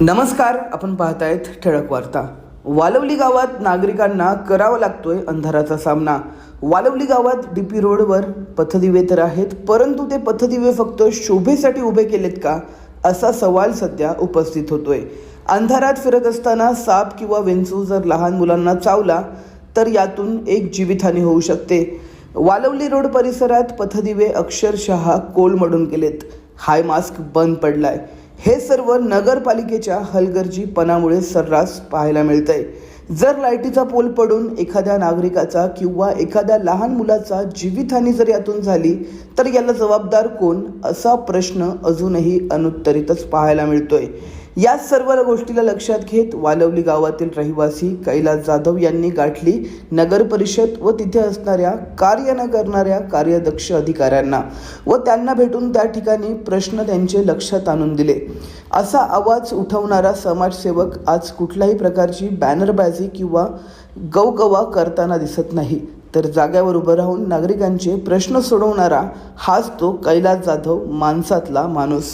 नमस्कार आपण पाहतायत ठळक वार्ता. वालवली गावात नागरिकांना करावा लागतोय अंधाराचा सामना. वालवली गावात डी पी रोडवर पथदिवे तर आहेत परंतु ते पथदिवे फक्त शोभेसाठी उभे केलेत का? असा सवाल सध्या उपस्थित होतोय. अंधारात फिरत असताना साप किंवा वेंचू जर लहान मुलांना चावला तर यातून एक जीवितहानी होऊ शकते. वालवली रोड परिसरात पथदिवे अक्षरशः कोलमडून गेलेत. हाय मास्क बंद पडलाय. हे सर्व नगरपालिकेच्या हलगर्जीपणामुळे सर्रास पाहायला मिळतंय. जर लाईटीचा पोल पडून एखाद्या नागरिकाचा किंवा एखाद्या लहान मुलाचा जीवितहानी जर यातून झाली तर याला जबाबदार कोण? असा प्रश्न अजूनही अनुत्तरितच पाहायला मिळतोय. या सर्व गोष्टीला लक्षात घेत वालवली गावातील रहिवासी कैलास जाधव यांनी गाठली नगर परिषद व तिथे असणाऱ्या कार्य न करणाऱ्या कार्यदक्ष अधिकाऱ्यांना व त्यांना भेटून त्या ठिकाणी प्रश्न त्यांचे लक्षात आणून दिले. असा आवाज उठवणारा समाजसेवक आज कुठल्याही प्रकारची बॅनरबाजी किंवा गवगवा करताना दिसत नाही. तर जाग्यावर उभं राहून नागरिकांचे प्रश्न सोडवणारा हाच तो कैलास जाधव माणसातला माणूस.